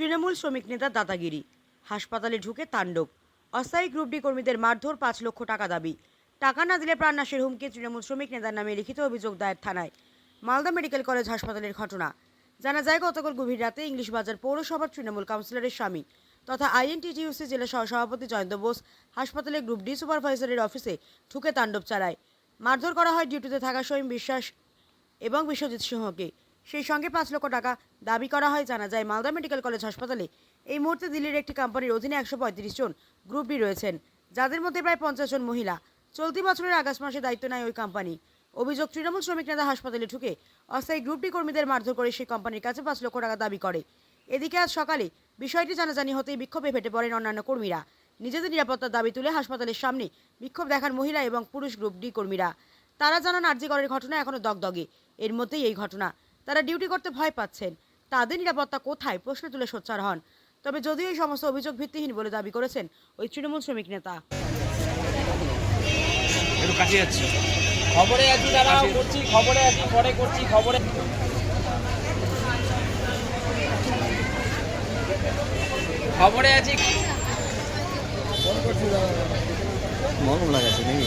তৃণমূল শ্রমিক নেতা দাদাগিরি। হাসপাতালে ঢুকে তাণ্ডব। অস্থায়ী গ্রুপ ডি কর্মীদের মারধর পাঁচ লক্ষ টাকা দাবি। টাকা না দিলে প্রাণনাশের হুমকি তৃণমূল শ্রমিক নেতার নামে লিখিত অভিযোগ দায়ের থানায়। মালদা মেডিকেল কলেজ হাসপাতালের ঘটনা। জানা যায়, গতকাল গভীর রাতে ইংলিশ বাজার পৌরসভার তৃণমূল কাউন্সিলরের স্বামী তথা আইএনটিটিউসি জেলা সহসভাপতি জয়ন্ত বোস হাসপাতালে গ্রুপ ডি সুপারভাইজারের অফিসে ঠুকে তাণ্ডব চালায়। মারধর করা হয় ডিউটিতে থাকা স্বয়ং বিশ্বাস এবং বিশ্বজিৎ সিংহকে। সেই সঙ্গে পাঁচ লক্ষ টাকা দাবি করা হয়, জানা যায় মালদা মেডিকেল কলেজ হাসপাতালে। এই মুহূর্তে দিল্লির একটি কোম্পানির অধীনে একশো পঁয়ত্রিশ জন গ্রুপ ডি রয়েছেন, যাদের মধ্যে প্রায় পঞ্চাশ জন মহিলা। চলতি বছরের আগস্ট মাসে দায়িত্ব নেয় ওই কোম্পানি। অভিযোগ, তৃণমূল শ্রমিক নেতা হাসপাতালে ঢুকে অস্থায়ী গ্রুপ ডি কর্মীদের মারধর করে সেই কোম্পানির কাছে পাঁচ লক্ষ টাকা দাবি করে। এদিকে আজ সকালে বিষয়টি জানাজানি হতেই বিক্ষোভে ফেটে পড়েন অন্যান্য কর্মীরা। নিজেদের নিরাপত্তার দাবি তুলে হাসপাতালের সামনে বিক্ষোভ দেখান মহিলা এবং পুরুষ গ্রুপ ডি কর্মীরা। তারা জানান আর্জিকরের ঘটনা এখনও দগদগে। এর মধ্যেই এই ঘটনা। তারা ডিউটি করতে ভয় পাচ্ছেন। তাদের নিরাপত্তা কোথায়? প্রশ্ন তুলে সোচ্চার হন। তবে যদিও এই সমস্ত অভিযোগ ভিত্তিহীন বলে দাবি করেছেন ওই তৃণমূল শ্রমিক নেতা। একটু কাছে যাচ্ছে। খবরে আছি করছি খবরে আছি পরে করছি খবরে। খবরে আছি। মরম লাগাচ্ছে নাকি?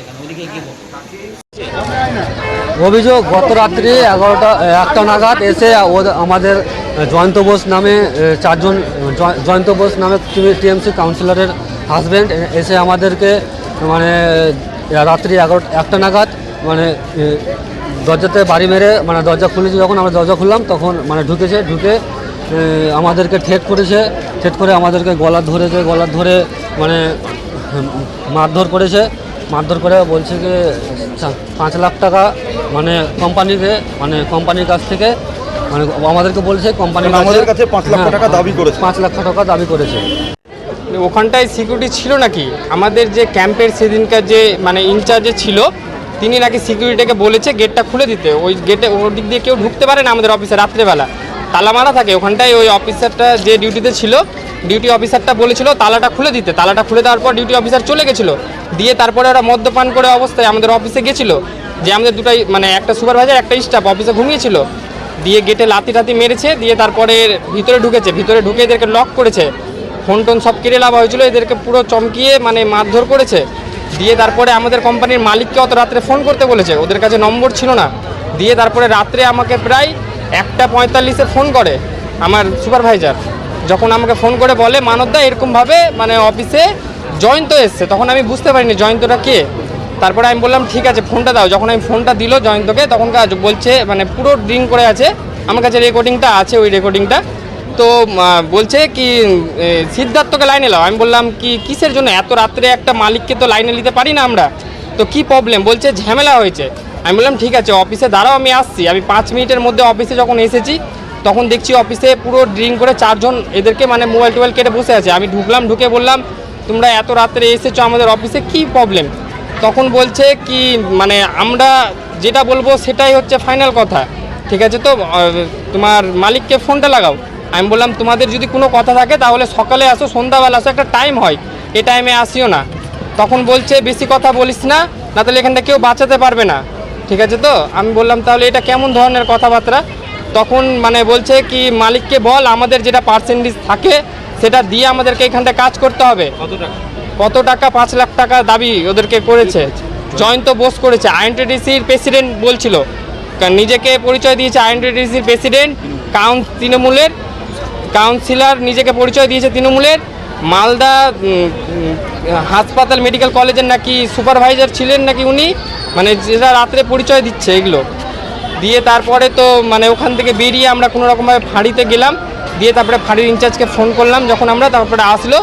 এখানে, ওদিকে কি বলব অভিযোগ, গত রাত্রি এগারোটা একটা নাগাদ এসে আমাদের জয়ন্ত বোস নামে চারজন, জয়- জয়ন্ত বোস নামে টিএমসি কাউন্সিলরের হাজব্যান্ড এসে আমাদেরকে মানে রাত্রি এগারো, একটা নাগাদ মানে দরজাতে বাড়ি মেরে মানে দরজা খুলেছে যখন আমরা দরজা খুললাম তখন মানে ঢুকেছে ঢুকে আমাদেরকে ঠেট করেছে ঠেট করে আমাদেরকে গলা ধরেছে গলা ধরে মানে মারধর করেছে মারধর করে বলছে যে পাঁচ লাখ টাকা মানে কোম্পানিকে মানে কোম্পানির কাছ থেকে মানে আমাদেরকে বলছে কোম্পানির মানে আমাদের কাছে পাঁচ লাখ টাকা দাবি করেছে। পাঁচ লাখ টাকা দাবি করেছে ওখানটায় সিকিউরিটি ছিল নাকি আমাদের যে ক্যাম্পের সেদিনকার যে মানে ইনচার্জে ছিল তিনি নাকি সিকিউরিটিকে বলেছে গেটটা খুলে দিতে। ওই গেটে ওর দিক দিয়ে কেউ ঢুকতে পারে না আমাদের অফিসে রাত্রেবেলা। তালা মারা থাকে, ওখানটায় ওই অফিসারটা যে ডিউটিতে ছিল ডিউটি অফিসারটা বলেছিল তালাটা খুলে দিতে। তালাটা খুলে দেওয়ার পর ডিউটি অফিসার চলে গেছিল। দিয়ে তারপরে ওরা মদ্যপান করে অবস্থায় আমাদের অফিসে গেছিল। যে আমাদের দুটাই মানে একটা সুপারভাইজার একটা স্টাফ অফিসে ঘুমিয়েছিল। দিয়ে গেটে লাতি টাতি মেরেছে, দিয়ে তারপরে ভিতরে ঢুকেছে। ভিতরে ঢুকে এদেরকে লক করেছে। ফোন টোন সব কেড়ে লাভ হয়েছিল, এদেরকে পুরো চমকিয়ে মানে মারধর করেছে। দিয়ে তারপরে আমাদের কোম্পানির মালিককে অত রাত্রে ফোন করতে বলেছে। ওদের কাছে নম্বর ছিল না। দিয়ে তারপরে রাত্রে আমাকে প্রায় একটা পঁয়তাল্লিশে ফোন করে আমার সুপারভাইজার। যখন আমাকে ফোন করে বলে মানবদা এরকমভাবে মানে অফিসে জয়ন্ত এসছে। তখন আমি বুঝতে পারিনি জয়ন্তটা কে। তারপরে আমি বললাম, ঠিক আছে, ফোনটা দাও। যখন আমি ফোনটা দিল জয়ন্তকে তখন বলছে মানে পুরো ড্রিঙ্ক করে আছে। আমার কাছে রেকর্ডিংটা আছে, ওই রেকর্ডিংটা তো বলছে কি সিদ্ধার্থকে লাইনে লাও। আমি বললাম কি, কিসের জন্য? এত রাত্রে একটা মালিককে তো লাইনে নিতে পারি না আমরা। তো কি প্রবলেম বলছে, ঝামেলা হয়েছে। আমি বললাম, ঠিক আছে অফিসে দাঁড়াও, আমি আসছি। আমি পাঁচ মিনিটের মধ্যে অফিসে যখন এসেছি, তখন দেখছি অফিসে পুরো ড্রিঙ্ক করে চারজন এদেরকে মানে মোবাইল টোবাইল কেটে বসে আছে। আমি ঢুকলাম, ঢুকে বললাম, তোমরা এত রাত্রে এসেছ আমাদের অফিসে কি প্রবলেম তখন বলছে কি মানে আমরা যেটা বলব সেটাই হচ্ছে ফাইনাল কথা। ঠিক আছে তো তোমার মালিককে ফোনটা লাগাও। আমি বললাম তোমাদের যদি কোনো কথা থাকে তাহলে সকালে আসো সন্ধ্যাবেলা আসো একটা টাইম হয়। এই টাইমে আসিও না। তখন বলছে বেশি কথা বলিস না না তাহলে এখানটা কেউ বাঁচাতে পারবে না। ঠিক আছে তো? আমি বললাম তাহলে এটা কেমন ধরনের কথাবার্তা? তখন মানে বলছে কি মালিককে বল আমাদের যেটা পার্সেন্টেজ থাকে সেটা দিয়ে আমাদেরকে এখানটা কাজ করতে হবে। কত টাকা? পাঁচ লাখ টাকা দাবি ওদেরকে করেছে। জয়ন্ত বোস করেছে। আইএনটিডিসির প্রেসিডেন্ট বলছিল। কারণ নিজেকে পরিচয় দিয়েছে আইএনটিডিসির প্রেসিডেন্ট কাউন তৃণমূলের। কাউন্সিলর নিজেকে পরিচয় দিয়েছে তৃণমূলের। মালদা হাসপাতাল মেডিকেল কলেজের নাকি সুপারভাইজার ছিলেন নাকি উনি? মানে যেটা রাত্রে পরিচয় দিচ্ছে এগুলো। দিয়ে তারপরে তো মানে ওখান থেকে বেরিয়ে আমরা কোনো রকমভাবে ফাঁড়িতে গেলাম। দিয়ে তারপরে ফাঁড়ির ইনচার্জকে ফোন করলাম যখন আমরা তারপরে আসলো।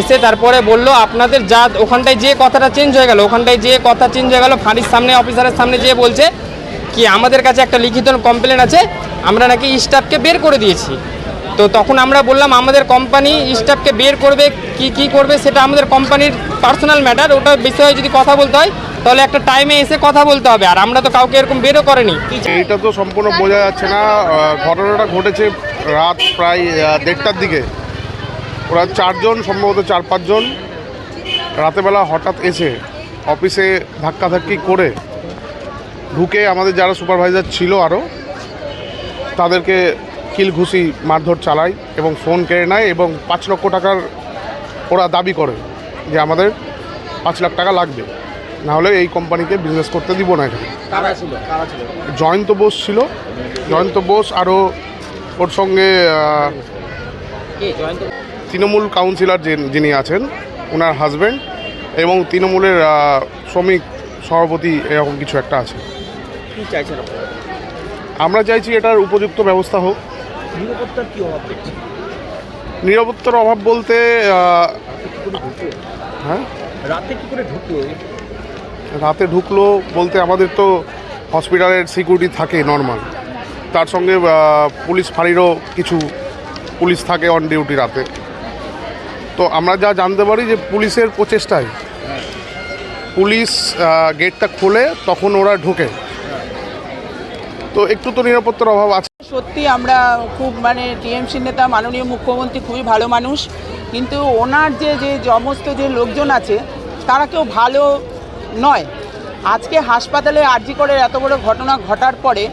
এসে তারপরে বলল, আপনাদের যা ওখানটায় যে কথাটা চেঞ্জ হয়ে গেল, ওখানটায় যে কথা চেঞ্জ হয়ে গেল, ফাঁড়ির সামনে অফিসারের সামনে যেয়ে বলছে কি, আমাদের কাছে একটা লিখিত কমপ্লেন আছে, আমরা নাকি স্টাফকে বের করে দিয়েছি। তো তখন আমরা বললাম, আমাদের কোম্পানি স্টাফকে বের করবে, কি কি করবে সেটা আমাদের কোম্পানির পার্সোনাল ম্যাটার ওটা বিষয়ে যদি কথা বলতে হয়, তাহলে একটা টাইমে এসে কথা বলতে হবে। আর আমরা তো কাউকে এরকম বেরও করেনি। এইটা তো সম্পূর্ণ বোঝা যাচ্ছে না। ঘটনাটা ঘটেছে রাত প্রায় দেড়টার দিকে। ওরা চারজন, সম্ভবত চার, পাঁচজন রাতেবেলা হঠাৎ এসে অফিসে ধাক্কাধাক্কি করে ঢুকে আমাদের যারা সুপারভাইজার ছিল আরও তাদেরকে কিল ঘুষি মারধর চালায় এবং ফোন কেড়ে নেয় এবং পাঁচ লক্ষ টাকার ওরা দাবি করে যে আমাদের পাঁচ লাখ টাকা লাগবে। না হলে এই কোম্পানিকে বিজনেস করতে দিব না এখানে। জয়ন্ত বোস ছিল। জয়ন্ত বোস আরও ওর সঙ্গে তৃণমূল কাউন্সিলর যে- যিনি আছেন ওনার হাজব্যান্ড এবং তৃণমূলের শ্রমিক সভাপতি এরকম কিছু একটা আছে। আমরা চাইছি এটার উপযুক্ত ব্যবস্থা হোক। নিরাপত্তার কি অভাব নিরাপত্তার অভাব বলতে হ্যাঁ? রাতে কি করে ঢুকলো? রাতে ঢুকলো বলতে আমাদের তো হসপিটালের সিকিউরিটি থাকে নর্মাল। তার সঙ্গে পুলিশ ফাঁড়িরও কিছু পুলিশ থাকে অন ডিউটি রাতে। তো আমরা যা জানতে পারি যে পুলিশের প্রচেষ্টায় পুলিশ গেটটা খোলে তখন ওরা ঢোকে। তো একটু তো নিরাপত্তার অভাব আছে। সত্যি আমরা খুব মানে টিএমসি নেতা, মাননীয় মুখ্যমন্ত্রী খুবই ভালো মানুষ। কিন্তু ওনার যে যে সমস্ত যে লোকজন আছে, তারা কেউ ভালো নয়। আজকে হাসপাতালে আরজি করে এত বড় ঘটনা ঘটার পরে,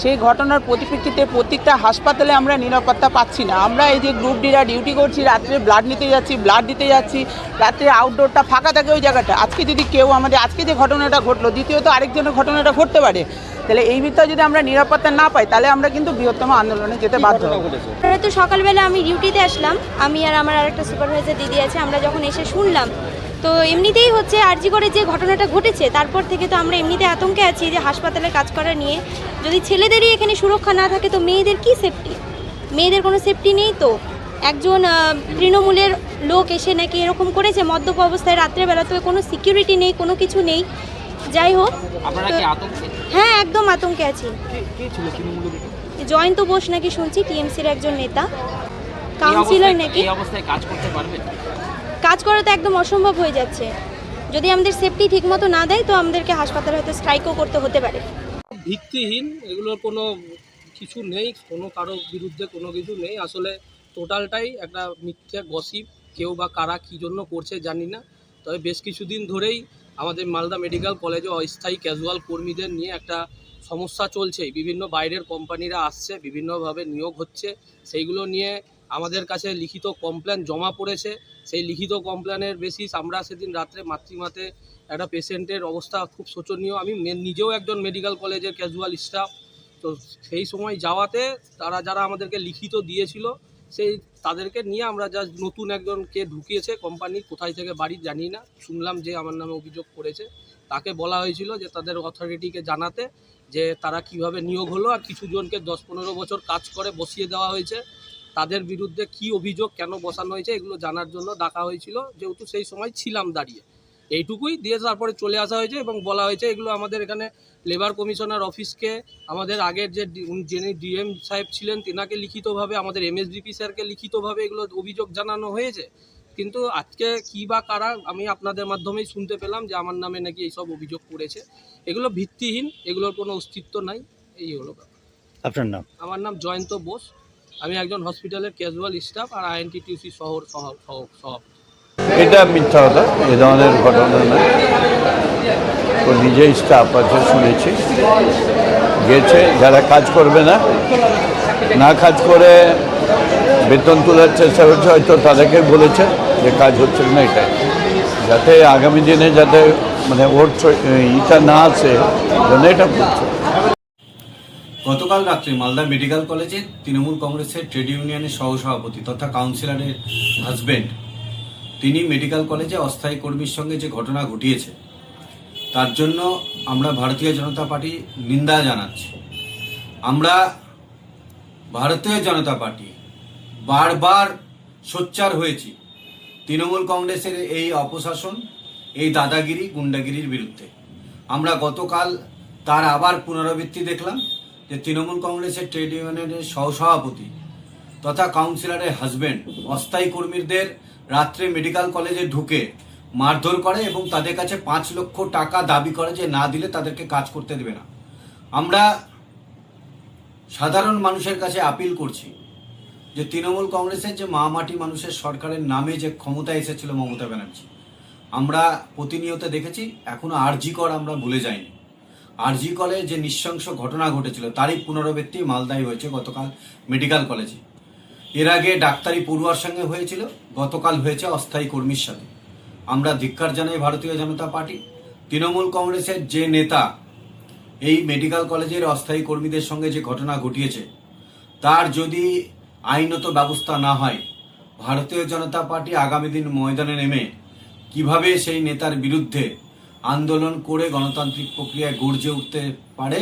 সেই ঘটনার পরিপ্রেক্ষিতে প্রত্যেকটা হাসপাতালে আমরা নিরাপত্তা পাচ্ছি না। আমরা এই যে গ্রুপ ডিরা ডিউটি করছি, রাত্রে ব্লাড নিতে যাচ্ছি ব্লাড দিতে যাচ্ছি, রাত্রে আউটডোরটা ফাঁকা থাকে ওই জায়গাটা। আজকে যদি কেউ আমাদের, আজকে যে ঘটনাটা ঘটলো, দ্বিতীয়ত আরেকজনের ঘটনাটা ঘটতে পারে। তাহলে এই বিষয়ে যদি আমরা নিরাপত্তা না পাই তাহলে আমরা কিন্তু বৃহত্তম আন্দোলনে যেতে বাধ্য হব। তো সকালবেলা আমি ডিউটিতে আসলাম। আমি আর আমার আরেকটা সুপারভাইজার দিদি আছে আমরা যখন এসে শুনলাম তো এমনিতেই হচ্ছে আরজি করে যে ঘটনাটা ঘটেছে তারপর থেকে তো আমরা এমনিতে আতঙ্কে আছি যে হাসপাতালে কাজ করা নিয়ে। যদি ছেলেদেরই এখানে সুরক্ষা না থাকে তো মেয়েদের কি সেফটি মেয়েদের কোনো সেফটি নেই তো? একজন তৃণমূলের লোক এসে নাকি এরকম করেছে মদ্যপ অবস্থায় রাত্রেবেলা তো কোনো সিকিউরিটি নেই কোনো কিছু নেই। যাই হোক হ্যাঁ একদম আতঙ্কে আছি। কে কে ছিল তৃণমূলের জয়ন্ত বোস নাকি শুনছি টিএমসির একজন নেতা। কাউন্সিলর নাকি? এই অবস্থায় কাজ করতে পারবেন কাজ করা তো একদম অসম্ভব হয়ে যাচ্ছে। যদি আমাদের সেফটি ঠিকমতো না দেয় তো আমাদেরকে হাসপাতালে হয়তো স্ট্রাইকও করতে হতে পারে। ভিত্তিহীন এগুলোর কোনো কিছু নেই কোনো কারোর বিরুদ্ধে কোনো কিছু নেই। আসলে টোটালটাই একটা মিথ্যে গসিপ কেউ বা কারা কী জন্য করছে জানি না। তবে বেশ কিছুদিন ধরেই আমাদের মালদা মেডিকেল কলেজে অস্থায়ী ক্যাজুয়াল কর্মীদের নিয়ে একটা সমস্যা চলছে। বিভিন্ন বাইরের কোম্পানিরা আসছে, বিভিন্নভাবে নিয়োগ হচ্ছে। সেইগুলো নিয়ে আমাদের কাছে লিখিত কমপ্লেন জমা পড়েছে। সেই লিখিত কমপ্লেনের বেসিস আমরা সেদিন রাত্রে মাতৃমাতে একটা পেশেন্টের অবস্থা খুব শোচনীয়। আমি নিজেও একজন মেডিকেল কলেজের ক্যাজুয়াল স্টাফ তো সেই সময় যাওয়াতে তারা যারা আমাদেরকে লিখিত দিয়েছিল সেই তাদেরকে নিয়ে আমরা যা নতুন একজনকে ঢুকিয়েছে কোম্পানি কোথায় থেকে বাড়ি জানি না। শুনলাম যে আমার নামে অভিযোগ করেছে। তাকে বলা হয়েছিল যে তাদের অথরিটিকে জানাতে যে তারা কীভাবে নিয়োগ হলো আর কিছু জনকে দশ পনেরো বছর কাজ করে বসিয়ে দেওয়া হয়েছে। তাদের বিরুদ্ধে কি অভিযোগ, কেন বসানো হয়েছে, এগুলো জানার জন্য ডাকা হয়েছিল। যেহেতু সেই সময় ছিলাম দাঁড়িয়ে। এইটুকুই দিয়ে তারপরে চলে আসা হয়েছে এবং বলা হয়েছে এগুলো আমাদের এখানে লেবার কমিশনার অফিসকে আমাদের আগের যে যিনি ডিএম সাহেব ছিলেন তেনাকে লিখিতভাবে আমাদের এমএসডিপি স্যারকে লিখিতভাবে এগুলো অভিযোগ জানানো হয়েছে। কিন্তু আজকে কী বা কারা আমি আপনাদের মাধ্যমেই শুনতে পেলাম যে আমার নামে নাকি এইসব অভিযোগ করেছে। এগুলো ভিত্তিহীন এগুলোর কোনো অস্তিত্ব নাই এই হলো। আপনার নাম? আমার নাম জয়ন্ত বোস। আমি একজন হসপিটালের ক্যাজুয়াল স্টাফ আর আইএনটিটিউসি শহর সহ সহ এটা মিথ্যা কথা, এ ধরনের ঘটনা না। ও নিজেই স্টাফ আছে, শুনেছি। গেছে, যারা কাজ করবে না না কাজ করে বেতন তোলার চেষ্টা করছে, হয়তো তাদেরকে বলেছে যে কাজ হচ্ছে না এটা যাতে আগামী দিনে যাতে মানে ওর ইটা না আসে, জন্য এটা করছে গতকাল রাত্রে মালদা মেডিকেল কলেজে তৃণমূল কংগ্রেসের ট্রেড ইউনিয়নের সহসভাপতি তথা কাউন্সিলরের হাজবেন্ড তিনি মেডিকেল কলেজে অস্থায়ী কর্মীর সঙ্গে যে ঘটনা ঘটিয়েছে, তার জন্য আমরা ভারতীয় জনতা পার্টি নিন্দা জানাচ্ছি। আমরা ভারতীয় জনতা পার্টি বারবার সোচ্চার হয়েছি তৃণমূল কংগ্রেসের এই অপশাসন, এই দাদাগিরি, গুন্ডাগিরির বিরুদ্ধে। আমরা গতকাল তার আবার পুনরাবৃত্তি দেখলাম যে তৃণমূল কংগ্রেসের ট্রেড ইউনিয়নের সহসভাপতি তথা কাউন্সিলরের হাজবেন্ড, অস্থায়ী কর্মীদের রাত্রে মেডিকেল কলেজে ঢুকে মারধর করে এবং তাদের কাছে পাঁচ লক্ষ টাকা দাবি করে যে না দিলে তাদেরকে কাজ করতে দেবে না। আমরা সাধারণ মানুষের কাছে আপিল করছি যে তৃণমূল কংগ্রেসের যে মা মাটি মানুষের সরকারের নামে যে ক্ষমতা এসেছিল মমতা ব্যানার্জি, আমরা প্রতিনিয়ত দেখেছি, এখনও আরজি কর আমরা ভুলে যাইনি। আরজি কলে যে নৃশংস ঘটনা ঘটেছিল, তারই পুনরাবৃত্তি মালদায় হয়েছে গতকাল মেডিকেল কলেজে। এর আগে ডাক্তারি পড়ুয়ার সঙ্গে হয়েছিল, গতকাল হয়েছে অস্থায়ী কর্মীর সাথে। আমরা ধিক্কার জানাই ভারতীয় জনতা পার্টি। তৃণমূল কংগ্রেসের যে নেতা, এই মেডিকেল কলেজের অস্থায়ী কর্মীদের সঙ্গে যে ঘটনা ঘটিয়েছে, তার যদি আইনত ব্যবস্থা না হয়, ভারতীয় জনতা পার্টি আগামী দিন ময়দানে নেমে কীভাবে সেই নেতার বিরুদ্ধে আন্দোলন করে গণতান্ত্রিক প্রক্রিয়ায় গর্জে উঠতে পারে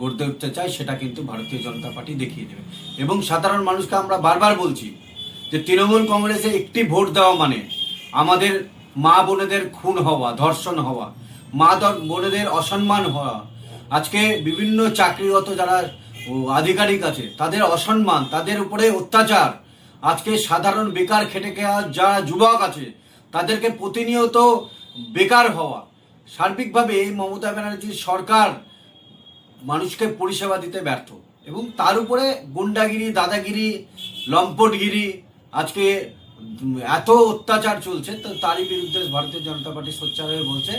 গড়তে উঠতে চায়, সেটা কিন্তু ভারতীয় জনতা পার্টি দেখিয়ে দেবে। এবং সাধারণ মানুষকে আমরা বারবার বলছি যে তৃণমূল কংগ্রেসে একটি ভোট দেওয়া মানে আমাদের মা বোনেদের খুন হওয়া, ধর্ষণ হওয়া, মা বোনেদের অসম্মান হওয়া। আজকে বিভিন্ন চাকরিগত যারা আধিকারিক আছে, তাদের অসম্মান, তাদের উপরে অত্যাচার। আজকে সাধারণ বেকার খেটে খাওয়া যারা যুবক আছে, তাদেরকে প্রতিনিয়ত বেকার হওয়া। সার্বিকভাবে এই মমতা ব্যানার্জির সরকার মানুষকে পরিষেবা দিতে ব্যর্থ। এবং তার উপরে গুন্ডাগিরি, দাদাগিরি, লম্পটগিরি, আজকে এত অত্যাচার চলছে, তো তারই বিরুদ্ধে ভারতীয় জনতা পার্টি সোচ্চার হয়ে বলছে,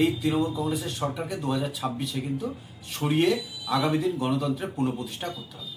এই তৃণমূল কংগ্রেসের সরকারকে দু হাজার ছাব্বিশে কিন্তু সরিয়ে আগামী দিন গণতন্ত্রের পুনঃপ্রতিষ্ঠা করতে হবে।